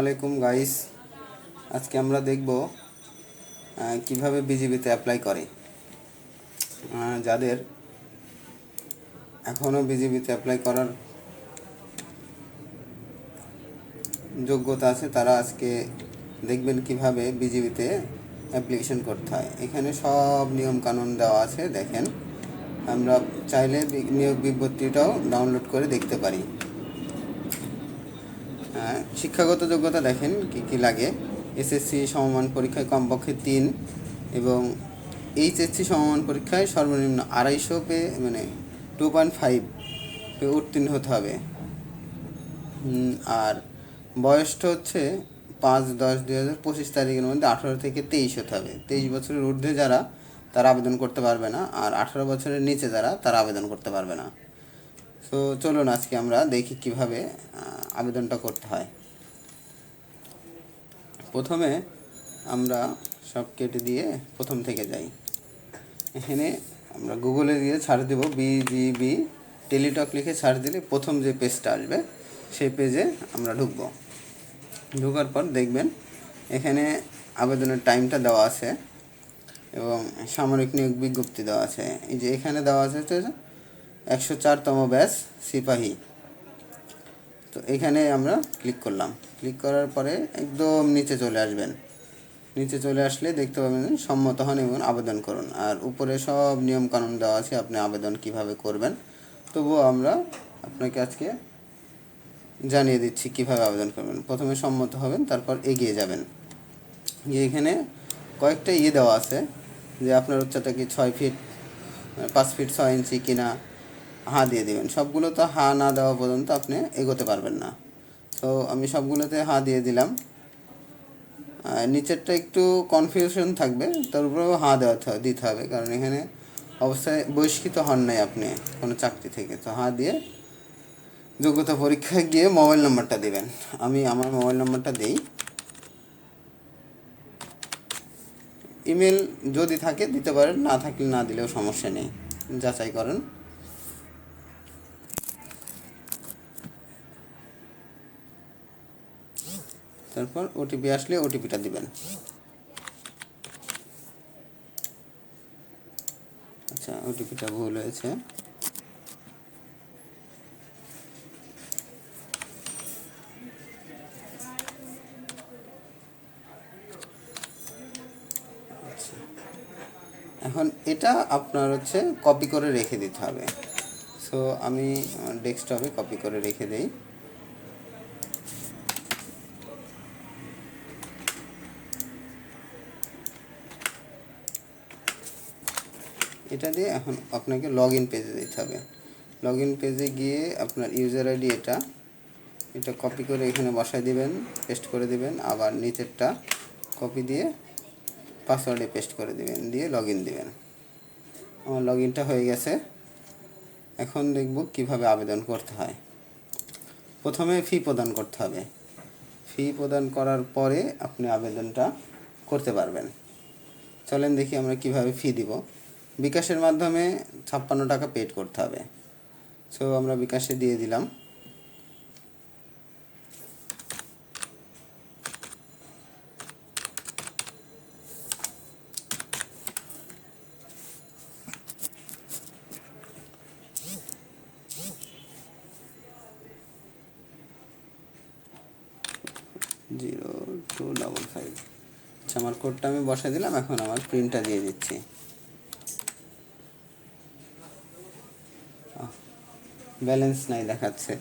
আলাইকুম গাইস আজকে আমরা দেখব কীভাবে বিজিবিতে অ্যাপ্লাই করে। যাদের এখনও বিজিবিতে অ্যাপ্লাই করার যোগ্যতা আছে, তারা আজকে দেখবেন কীভাবে বিজিবিতে অ্যাপ্লিকেশন করতে হয়। এখানে সব নিয়ম কানুন দেওয়া আছে, দেখেন। আমরা চাইলে নিয়োগ বিজ্ঞপ্তিটাও ডাউনলোড করে দেখতে পারি। শিক্ষাগত যোগ্যতা দেখেন কি কি লাগে। এসএসসি সমমান পরীক্ষায় কমপক্ষে তিন এবং এইচএসসি সমমান পরীক্ষায় সর্বনিম্ন আড়াইশো পে মানে টু পয়েন্ট ফাইভ পে উত্তীর্ণ হতে হবে। আর বয়সটা হচ্ছে পাঁচ দশ দুই হাজার পঁচিশ তারিখের মধ্যে আঠারো থেকে তেইশ হতে হবে। তেইশ বছরের ঊর্ধ্বে যারা, তারা আবেদন করতে পারবে না। আর আঠারো বছরের নিচে যারা, তারা আবেদন করতে পারবে না। তো চলুন আজকে আমরা দেখি কীভাবে আবেদনটা করতে হয়। প্রথমে আমরা সব কেটে দিয়ে প্রথম থেকে যাই। এখানে আমরা গুগলে গিয়ে ছাড় দেব বিজিবি টেলিটক লিখে ছাড় দিলে প্রথম যে পেজটা আসবে, সেই পেজে আমরা ঢুকবো। ঢোকার পর দেখবেন এখানে আবেদনের টাইমটা দেওয়া আছে এবং সামরিক নিয়োগ বিজ্ঞপ্তি দেওয়া আছে। এই যে এখানে দেওয়া আছে একশো চারতম ব্যাচ সিপাহী। তো এখানে আমরা ক্লিক করলাম। ক্লিক করার পরে একদম নিচে চলে আসবেন। নিচে চলে আসলে দেখতে পাবেন যে সম্মত হন এবং আবেদন করুন। আর উপরে সব নিয়ম কানুন দেওয়া আছে, আপনি আবেদন কীভাবে করবেন। তবুও আমরা আপনাকে আজকে জানিয়ে দিচ্ছি কীভাবে আবেদন করবেন। প্রথমে সম্মত হবেন, তারপর এগিয়ে যাবেন। গিয়ে এখানে কয়েকটা ইয়ে দেওয়া আছে যে আপনার উচ্চতা কি ছয় ফিট পাঁচ ফিট ছয় ইঞ্চি কিনা হা দিয়ে দিবেন। সবগুলো তো হা না দেওয়া পর্যন্ত আপনি এগোতে পারবেন না। তো আমি সবগুলোতে হা দিয়ে দিলাম। নিচেরটা একটু কনফিউশন থাকবে, তার উপরেও হা দেওয়া দিতে হবে, কারণ এখানে অবস্থায় বহিষ্কৃত হন নাই আপনি কোনো চাকরি থেকে। তো হা দিয়ে যোগ্যতা পরীক্ষায় গিয়ে মোবাইল নাম্বারটা দিবেন। আমি আমার মোবাইল নাম্বারটা দিই। ইমেল যদি থাকে দিতে পারেন, না থাকলে না দিলেও সমস্যা নেই। যাচাই করেন। তারপর ওটিপি আসলে ওটিপিটা দিবেন। আচ্ছা ওটিপিটা ভুল হয়েছে। এখন এটা আপনার হচ্ছে কপি করে রেখে দিতে হবে। সো আমি ডেস্কটপে কপি করে রেখে দেই। এটা দিয়ে এখন আপনাকে লগ ইন পেজে দিতে হবে। লগ ইন পেজে গিয়ে আপনার ইউজার আইডি এটা এটা কপি করে এখানে বসায় দিবেন পেস্ট করে দিবেন, আবার নিচেরটা কপি দিয়ে পাসওয়ার্ডে পেস্ট করে দিবেন, দিয়ে লগ ইন দিবেন। আমার লগ ইনটা হয়ে গেছে। এখন দেখব কীভাবে আবেদন করতে হয়। প্রথমে ফি প্রদান করতে হবে। ফি প্রদান করার পরে আপনি আবেদনটা করতে পারবেন। চলেন দেখি আমরা কীভাবে ফি দিব। বিকাশের মাধ্যমে ছাপ্পান্ন টাকা পেড করতে হবে। সো আমরা বিকাশে দিয়ে দিলাম। Zero two double five. আচ্ছা আমার কোডটা আমি বসে দিলাম, এখন আমার প্রিন্টটা দিয়ে দিচ্ছি। ব্যালেন্স নাই দেখাচ্ছে।